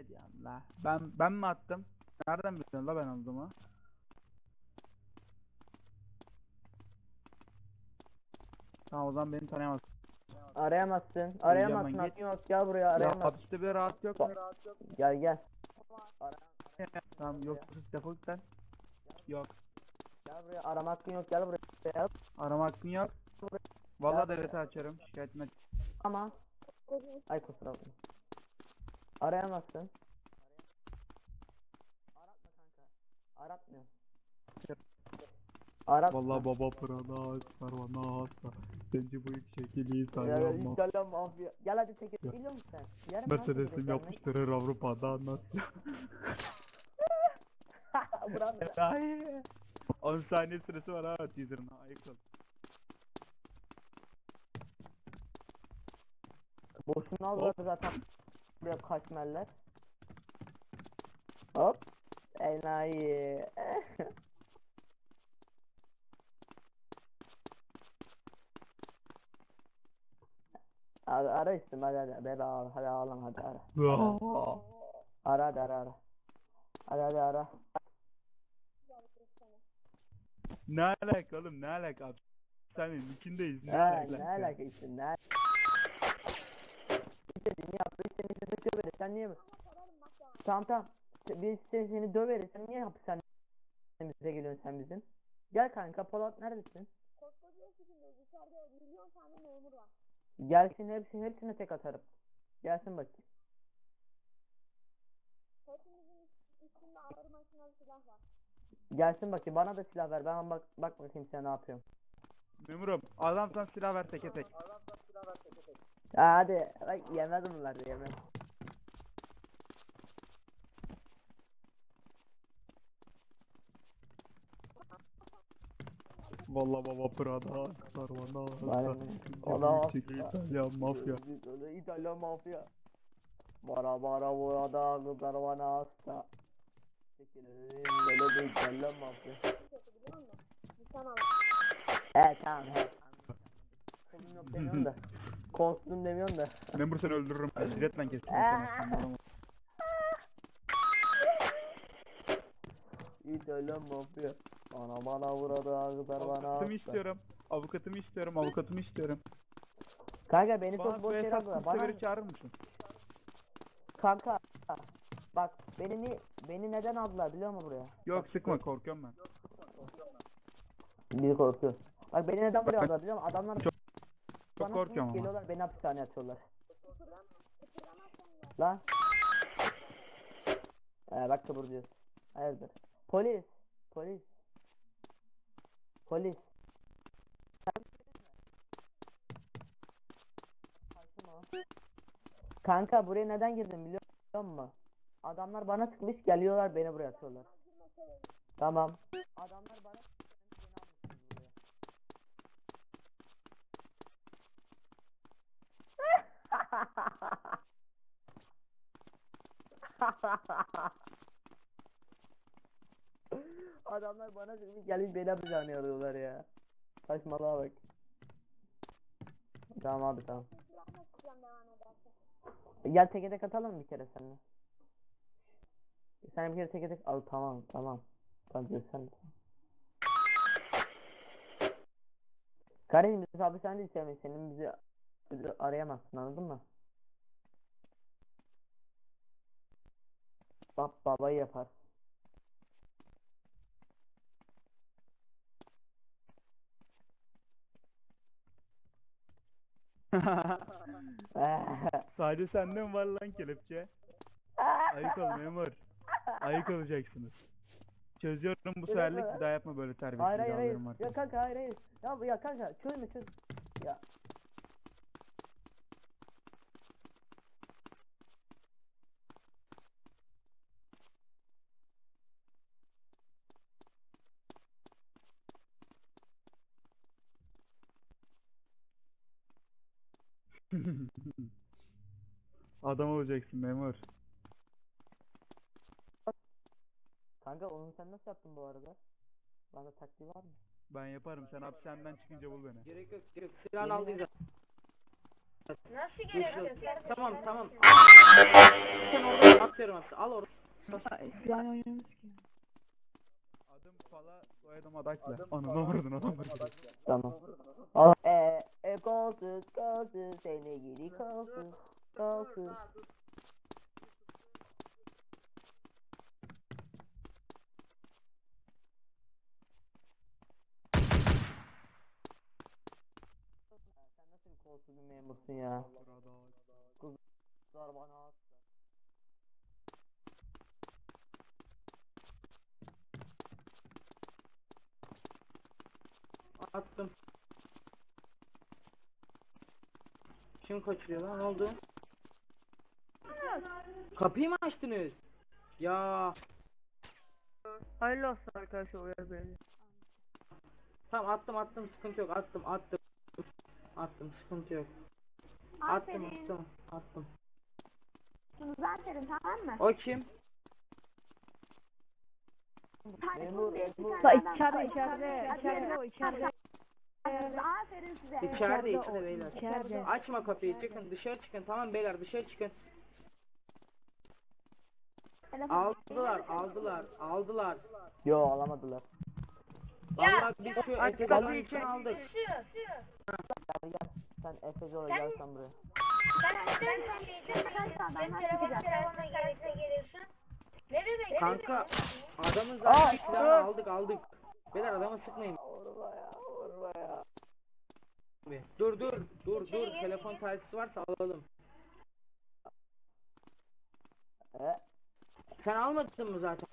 Ne diyorsun la? Ben ben mi attım? Nereden biliyorsun la ben olduğumu? Tamam o zaman beni tanıyamaz. Arayamazsın. Arayamazsın. Hakkın yok. Gel buraya Ya arayamazsın. hapiste bir rahat yok mu? Gel gel. Tamam yok sus defol sen. Yok. Gel buraya. Arama hakkın yok. Gel buraya. Arama hakkın yok. Vallahi devlete açarım. Şikayetime. Ama. Ay kusura bakma. Arayamazsın. Aratma kanka. Aratmıyor. Arat. Vallahi baba prada parvana hasta. Zenci bu ilk şekili Ya, İtalyan İtalyan mafya. Gel hadi tek biliyor musun sen? Yarın Mercedes'im yapıştırır Avrupa'da? Bravo. Ay. 10 saniye süresi var ha teaser'ın. Ayık ol. Boşuna aldılar zaten. Buraya kaçmerler. Hop. Enayi. Hadi ara isim hadi hadi hadi ara hadi ağlama hadi ara. Ara hadi ara ara. Hadi hadi ara. ne alaka oğlum ne alaka abi? Senin ikindeyiz ne Ne, alaka? ne alaka işte ne? Biz seni size döveriz. Sen niye? Tamam tamam. Biz seni, seni döveriz. Sen niye hapishanemize geliyorsun sen bizim? Gel kanka Polat neredesin? Koskoca ekibindeyiz. İçeride milyon tane memur var. Gelsin hepsi hepsine tek atarım. Gelsin bakayım. Hepimizin üst- üstünde ağır makinalı silah var. Gelsin bakayım. Bana da silah ver. Ben bak bak bakayım sen ne yapıyorsun. Memurum adam sen silah ver teke tek. Ha, hadi. Bak yemez bunlar yemez. Vallahi baba prada parvana Vay hasta. be. Zenci O bu da ilk şekili hasta. İtalyan mafya. İtalyan mafya. Bara bara burada kızlar bana hasta. Böyle bir İtalyan mafya. Evet tamam. Kostüm yok demiyorum da. Kostüm demiyorum da. Memur seni öldürürüm. Jiletle kesin. İtalyan mafya. Bana bana burada kızlar bana Avukatımı istiyorum. Avukatımı istiyorum. Avukatımı istiyorum. Kanka beni Bana çok boş bu yere hesap aldılar. Bana severi çağırır mısın? kanka. Bak beni ni beni neden aldılar biliyor musun buraya? Yok sıkma korkuyorum ben. Bir korkuyor. Bak beni neden buraya aldılar biliyor musun? Adamlar Çok- Çok bana korkuyorum ama. geliyorlar beni hapishaneye atıyorlar. Lan. Ee, bak kıpırdıyor. Hayırdır? Polis. Polis. Polis. Kanka buraya neden girdim biliyor musun? Adamlar bana sıkmış geliyorlar beni buraya atıyorlar. Tamam. Adamlar bana sıkmış beni almışsınız buraya. Adamlar bana sıkmış gelip beni hapishaneye alıyorlar ya. Saçmalığa bak. Tamam abi tamam. Gel teke tek atalım bir kere seninle. Sen bir kere teke tek al tamam tamam. Tamam sen de. Kardeşim biz hapishanede istemeyiz. Senin bizi, bizi arayamazsın anladın mı? Bab babayı yapar. Sadece sende mi var lan kelepçe? Ayık ol memur. Ayık olacaksınız. Çözüyorum bu seferlik bir daha yapma böyle terbiyesiz hayır hayır hayır. Ya kanka hayır hayır. Ya ya kanka çözme çöz. Ya. Adam olacaksın memur. Kanka onu sen nasıl yaptın bu arada? Bana taktiği var mı? Ben yaparım sen hapishaneden çıkınca bul beni. Gerek yok. Gerek yok. Silahını aldıydı. Nasıl Yeşil. gelebiliyorsun? Tamam tamam. Sen orada atıyorum hepsi. Al orada. Adım Pala, soyadım Adaklı. Ananı vurdun adam vurdun. Tamam. Al. E, e kolsuz kolsuz seni gidi kolsuz kolsuz. Sen nasıl bir kolsuz bir memursun ya? Kızlar bana Attım. Kim kaçırıyor lan? Ne oldu? Kapıyı mı açtınız? Ya Hayırlı olsun arkadaşlar uyar beni. tamam attım attım sıkıntı yok attım attım. Attım sıkıntı yok. Attım Aferin. attım attım. Aferin tamam mı? O kim? Memur, memur. içeride içeride içeride içeride. Aferin size. İçeride içeride beyler. Açma kapıyı çıkın dışarı çıkın tamam beyler dışarı çıkın. Telefon- Aldılar aldılar aldılar. Yo alamadılar. Vallahi biz şu Efe'den için aldık. Gel gel. Sen Efes ol gel sen buraya. Kanka adamın zaten silahını aldık aldık. Beyler adamı sıkmayın. Vurma ya vurma ya. Dur dur dur dur telefon telsizi varsa alalım. E, Sen almadın mı zaten?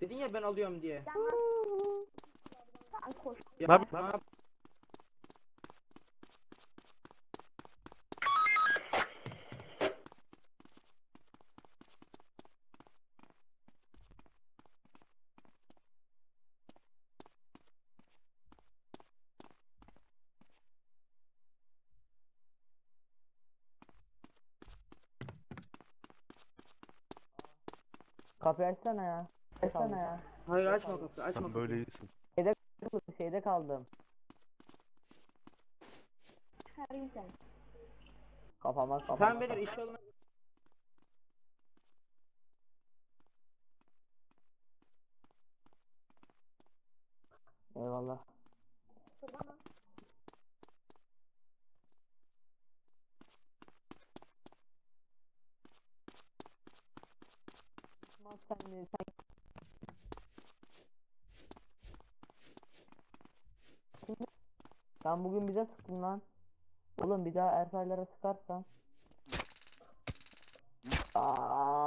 Dedin ya ben alıyorum diye. Sen koş. Ya, Ne yap- kapıyı açsana ya. Açsana ya. Hayır açma kapıyı açma Sen kapıyı. böyle iyisin. Şeyde, şeyde kaldım. Çıkarayım seni. Kafama kafama. Tamam beyler iş olma. Eyvallah. Osman sen... Şimdi- Sen bugün bize sıktın lan. Oğlum bir daha Ersaylara sıkarsan. Aa,